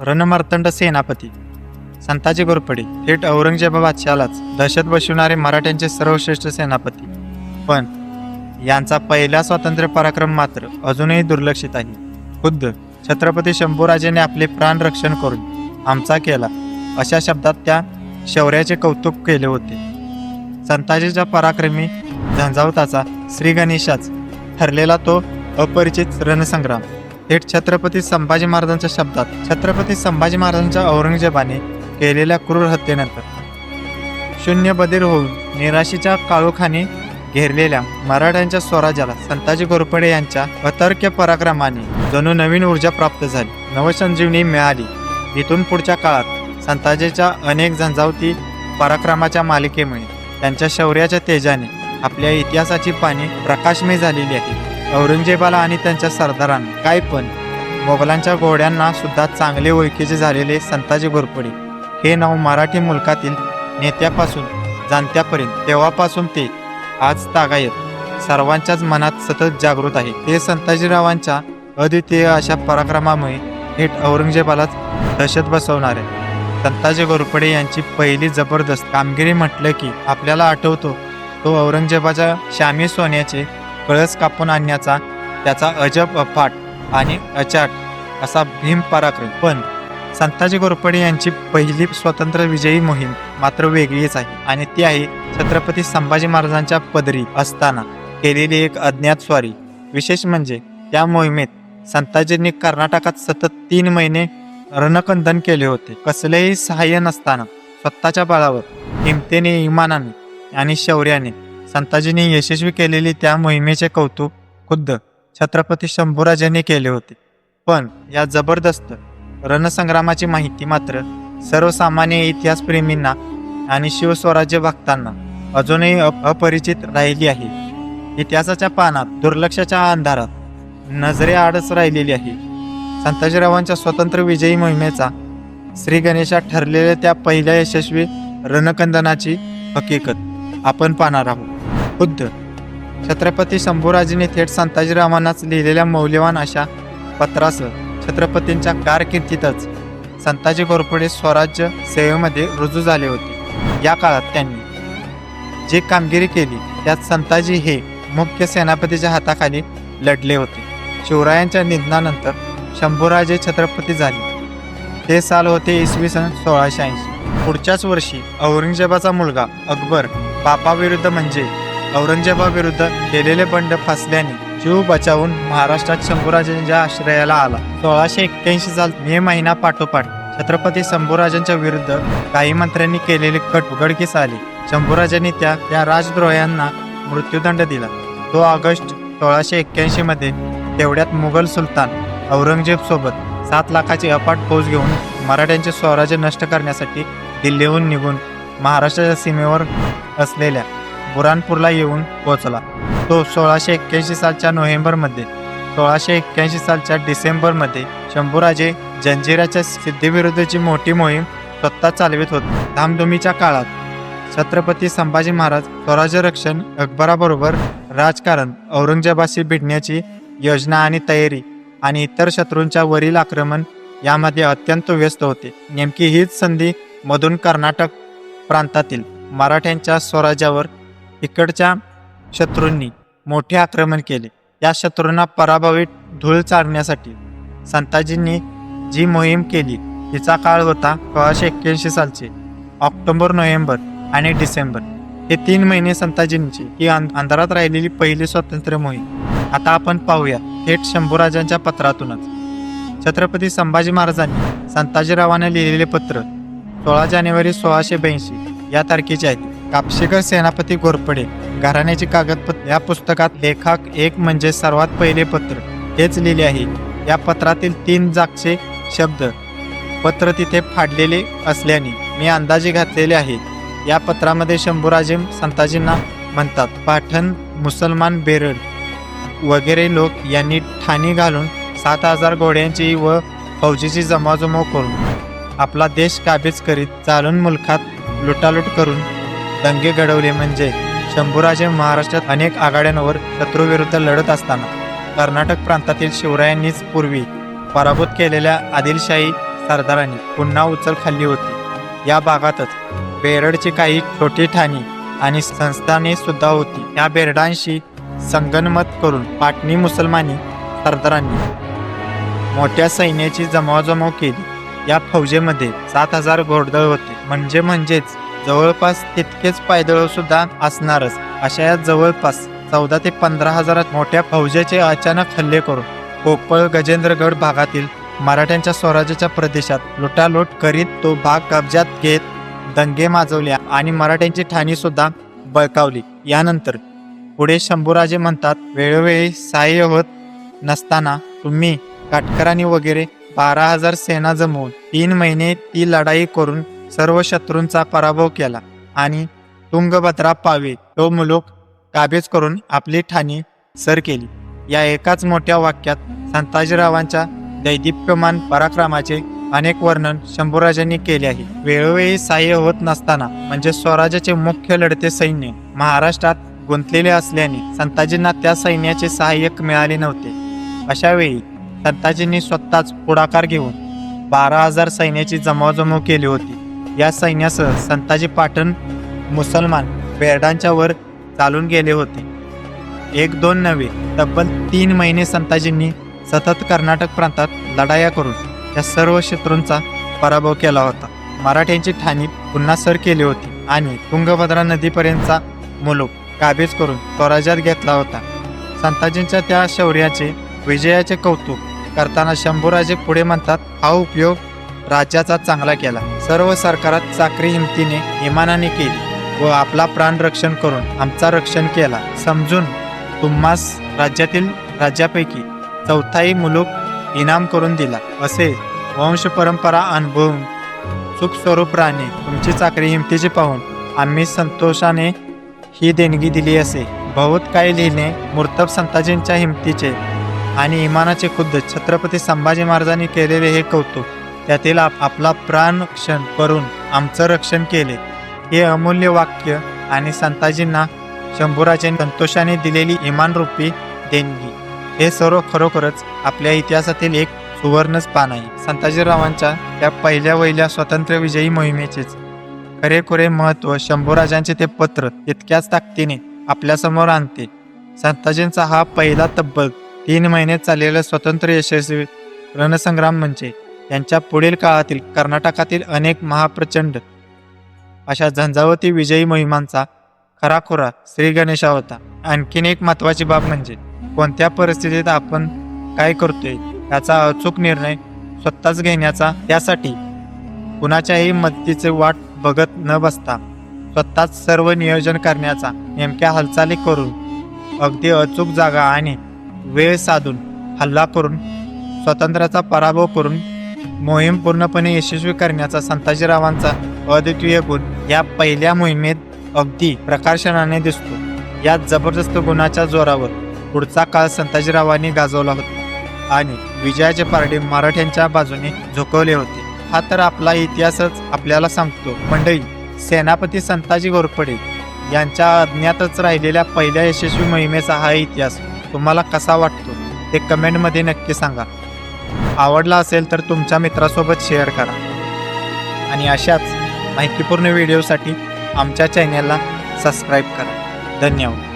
रणमार्तंड सेनापती. संताजी घोरपडे थेट औरंगजेबा बादशालाच दहशत बसवणारे मराठ्यांचे सर्वश्रेष्ठ सेनापती. पण यांचा पहिला स्वातंत्र्य पराक्रम मात्र अजूनही दुर्लक्षित आहे. खुद्द छत्रपती शंभूराजेने आपले प्राण रक्षण करून आमचा केला अशा शब्दात त्या शौर्याचे कौतुक केले होते. संताजीच्या पराक्रमी झंझावताचा श्री गणेशाच ठरलेला तो अपरिचित रणसंग्राम. थेट छत्रपती संभाजी महाराजांच्या शब्दात छत्रपती संभाजी महाराजांच्या औरंगजेबाने केलेल्या क्रूर हत्येनंतर. शून्य बदिर होऊन निराशीच्या काळोखाने घेरलेल्या मराठ्यांच्या स्वराज्याला संताजी घोरपडे यांच्या अतर्क्य पराक्रमाने जणू नवीन ऊर्जा प्राप्त झाली. नवसंजीवनी मिळाली. इथून पुढच्या काळात संताजीच्या अनेक झंझावती पराक्रमाच्या मालिकेमुळे त्यांच्या शौर्याच्या तेजाने आपल्या इतिहासाची पाने प्रकाशमय झालेली आहेत. औरंगजेबाला आणि त्यांच्या सरदारांना. काय पण. मोगलांच्या घोड्यांना सुद्धा चांगले ओळखीचे झालेले संताजी घोरपडे हे नाव मराठी मुलकातील नेत्यापासून जाणत्यापर्यंत तेव्हापासून ते आज तागायत. सर्वांच्याच मनात सतत जागृत आहे. ते संताजीरावांच्या अद्वितीय अशा पराक्रमामुळे थेट औरंगजेबालाच दहशत बसवणारे. संताजी घोरपडे यांची पहिली जबरदस्त कामगिरी म्हटलं की आपल्याला आठवतो तो औरंगजेबाच्या शामी सोन्याचे कळस कापून आणण्याचा त्याचा अजब अफाट आणि अचाट असा भीम पराक्रम. पण संताजी घोरपडे यांची पहिली स्वतंत्र विजयी मोहीम मात्र वेगळीच आहे आणि ती आहे छत्रपती संभाजी महाराजांच्या पदरी असताना केलेली एक अज्ञात स्वारी. विशेष म्हणजे त्या मोहिमेत संताजींनी कर्नाटकात सतत तीन महिने रणकंदन केले होते. कसलेही सहाय्य नसताना स्वतःच्या बळावर हिमतेने इमानाने आणि शौर्याने संताजींनी यशस्वी केलेली त्या मोहिमेचे कौतुक खुद्द छत्रपती शंभूराजांनी केले होते. पण या जबरदस्त रणसंग्रामाची माहिती मात्र सर्वसामान्य इतिहासप्रेमींना आणि शिवस्वराज्य भक्तांना अजूनही अप- अपरिचित राहिली आहे. इतिहासाच्या पानात दुर्लक्षाच्या अंधारात नजरे आडच राहिलेली आहे. संताजीरावांच्या स्वतंत्र विजयी मोहिमेचा श्री गणेशा ठरलेल्या त्या पहिल्या यशस्वी रणकंदनाची हकीकत आपण पाहणार आहोत. खुद्द छत्रपती शंभूराजेने थेट संताजीरावांनाच लिहिलेल्या मौल्यवान अशा पत्रासह छत्रपतींच्या कारकिर्दीतच संताजी घोरपडे स्वराज्य सेवेमध्ये रुजू झाले होते. या काळात त्यांनी जी कामगिरी केली त्यात संताजी हे मुख्य सेनापतीच्या हाताखाली लढले होते. शिवरायांच्या निधनानंतर शंभूराजे छत्रपती झाले. ते साल होते इसवी सन सोळाशे ऐंशी. पुढच्याच वर्षी औरंगजेबाचा मुलगा अकबर बापाविरुद्ध म्हणजे औरंगजेबाविरुद्ध केलेले बंड फसल्याने जीव बचावून महाराष्ट्रात शंभूराजांच्या आश्रयाला आला सोळाशे एक्क्याऐंशी साल मे महिना पाठोपाठ छत्रपती शंभूराजांच्या विरुद्ध काही मंत्र्यांनी केलेले कट उघडकीस आले. शंभूराजांनी त्या या राजद्रोह्यांना मृत्यूदंड दिला. तो ऑगस्ट सोळाशे एक्क्याऐंशी मध्ये तेवढ्यात मुघल सुलतान औरंगजेब सोबत सात लाखाची अपाट फौज घेऊन मराठ्यांचे स्वराज्य नष्ट करण्यासाठी दिल्लीहून निघून महाराष्ट्राच्या सीमेवर असलेल्या बुरानपूरला येऊन पोहोचला. तो सोळाशे एक्क्याऐंशी सालच्या नोव्हेंबरमध्ये सोळाशे एक्क्याऐंशी सालच्या डिसेंबरमध्ये शंभूराजे जंजिराच्या सिद्धीविरुद्धची मोठी मोहीम स्वतः चालवित होते धामधुमीच्या काळात. छत्रपती संभाजी महाराज स्वराज्य रक्षण अकबराबरोबर राजकारण औरंगजेबाशी भिडण्याची योजना आणि तयारी आणि इतर शत्रूंच्या वरील आक्रमण यामध्ये अत्यंत व्यस्त होते. नेमकी हीच संधी मधून कर्नाटक प्रांतातील मराठ्यांच्या स्वराज्यावर इकडच्या शत्रूंनी मोठे आक्रमण केले. या शत्रूंना पराभवीत धूळ चारण्यासाठी संताजींनी जी मोहीम केली तिचा काळ होता सोळाशे एक्क्याऐंशी सालचे. ऑक्टोबर नोव्हेंबर आणि डिसेंबर हे तीन महिने संताजींची ही अंध- अंधारात राहिलेली पहिली स्वातंत्र्य मोहीम. आता आपण पाहूया थेट शंभूराजांच्या पत्रातूनच. छत्रपती संभाजी महाराजांनी संताजीरावांना लिहिलेले पत्र सोळा जानेवारी सोळाशे ब्याऐंशी या तारखेचे आहेत कापशीकर सेनापती घोरपडे घराण्याची कागदपत्र. या पुस्तकात लेखक एक म्हणजे सर्वात पहिले पत्र. हेच लिहिले आहे. या पत्रातील तीन जागचे शब्द. पत्र तिथे फाडलेले असल्याने मी अंदाजे घातलेले आहेत या पत्रामध्ये शंभूराजे संताजींना म्हणतात पाठण मुसलमान बेरड वगैरे लोक यांनी ठाणी घालून सात हजार घोड्यांची व फौजीची जमाजमा करून आपला देश काबीज करीत चालून मुलखात लुटालूट करून दंगे घडवले म्हणजे शंभूराजे महाराष्ट्रात अनेक आघाड्यांवर शत्रूविरुद्ध लढत असताना कर्नाटक प्रांतातील शिवरायांनीच पूर्वी पराभूत केलेल्या आदिलशाही सरदारांनी पुन्हा उचल खाल्ली होती. या भागातच बेरडची काही छोटी ठाणी आणि संस्थाने सुद्धा होती. या बेरडांशी संगनमत करून पाटणी मुसलमानी सरदारांनी मोठ्या सैन्याची जमावजमाव केली. या फौजेमध्ये सात हजार घोडदळ होते. म्हणजे म्हणजेच जवळपास तितकेच पायदळ सुद्धा असणारच. अशा या जवळपास चौदा ते पंधरा हजारात मोठ्या फौजेचे अचानक हल्ले करून कोपळ गजेंद्रगड भागातील मराठ्यांच्या स्वराज्याच्या प्रदेशात लुटालूट करीत तो भाग कब्जात घेत दंगे माजवल्या आणि मराठ्यांची ठाणी सुद्धा बळकावली. यानंतर पुढे शंभूराजे म्हणतात वेळोवेळी सहाय्य होत नसताना तुम्ही काटकरांनी वगैरे बारा हजार सेना जमवून तीन महिने ती लढाई करून सर्व शत्रूंचा पराभव केला आणि तुंगभद्रा पावे तो मुलूक काबीज करून आपली ठाणी सर केली. या एकाच मोठ्या वाक्यात संताजीरावांच्या दैदिप्यमान पराक्रमाचे अनेक वर्णन शंभूराजांनी केले आहे. वेळोवेळी सहाय्य होत नसताना म्हणजे स्वराज्याचे मुख्य लढते सैन्य महाराष्ट्रात गुंतलेले असल्याने संताजींना त्या सैन्याचे सहाय्यक मिळाले नव्हते. अशा वेळी संताजींनी स्वतःच पुढाकार घेऊन बारा हजार सैन्याची जमवाजमव केली होती. या सैन्यासह संताजी पाटण मुसलमान बेर्डांच्या वर चालून गेले होते. एक दोन नव्हे तब्बल तीन महिने संताजींनी सतत कर्नाटक प्रांतात लढाया करून या सर्व शत्रूंचा पराभव केला होता. मराठ्यांची ठाणी पुन्हा सर केली होती आणि तुंगभद्रा नदीपर्यंतचा मुलूक काबीज करून स्वराज्यात घेतला होता. संताजींच्या त्या शौर्याचे विजयाचे कौतुक करताना शंभूराजे पुढे म्हणतात हा उपयोग राज्याचा चांगला केला. सर्व सरकारात चाकरी हिमतीने इमानाने केली व आपला प्राण रक्षण करून आमचा रक्षण केला. समजून तुम्हास राज्यातील राज्यापैकी चौथाही मुलूक इनाम करून दिला. असे वंश परंपरा अनुभवून सुखस्वरूप राहणे तुमची चाकरी हिमतीची पाहून आम्ही संतोषाने ही देणगी दिली असे. बहुत काही लिहिणे मूर्तब संताजींच्या हिमतीचे आणि इमानाचे खुद्द छत्रपती संभाजी महाराजांनी केलेले हे कौतुक त्यातील आप- आपला प्राण क्षण करून आमचं रक्षण केले. हे अमूल्य वाक्य आणि संताजींना शंभूराजे संतोषाने दिलेली इमानरूपी देणगी. हे सर्व खरोखरच आपल्या इतिहासातील एक सुवर्णच पान आहे. संताजीरावांच्या त्या पहिल्या वहिल्या स्वतंत्र विजयी मोहिमेचेच खरेखुरे महत्त्व शंभूराजांचे ते पत्र तितक्याच ताकदीने आपल्यासमोर आणते. संताजींचा हा पहिला तब्बल तीन महिने चाललेला स्वतंत्र यशस्वी रणसंग्राम म्हणजे यांच्या पुढील काळातील कर्नाटकातील अनेक महाप्रचंड अशा झंझावती विजयी मोहिमांचा खराखुरा श्री गणेशा होता. आणखीन एक महत्वाची बाब म्हणजे कोणत्या परिस्थितीत आपण काय करतोय याचा अचूक निर्णय स्वतःच घेण्याचा त्यासाठी कुणाच्याही मदतीचे वाट बघत न बसता स्वतःच सर्व नियोजन करण्याचा नेमक्या हालचाली करून अगदी अचूक जागा आणि वेळ साधून हल्ला करून स्वातंत्र्याचा पराभव करून मोहीम पूर्णपणे यशस्वी करण्याचा संताजीरावांचा अद्वितीय गुण या पहिल्या मोहिमेत अगदी प्रकाशनाने दिसतो. या जबरदस्त गुणाच्या जोरावर पुढचा काळ संताजीरावांनी गाजवला होता आणि विजयाचे पारडे मराठ्यांच्या बाजूने झोकवले होते. हा तर आपला इतिहासच आपल्याला सांगतो. मंडळी सेनापती संताजी घोरपडे यांच्या अज्ञातच राहिलेल्या पहिल्या यशस्वी मोहिमेचा हा इतिहास तुम्हाला कसा वाटतो? ते कमेंटमध्ये नक्की सांगा. आवडला असेल तर तुमच्या मित्रासोबत शेअर करा. आणि अशाच माहितीपूर्ण व्हिडिओसाठी आमच्या चॅनेलला सबस्क्राईब करा. धन्यवाद.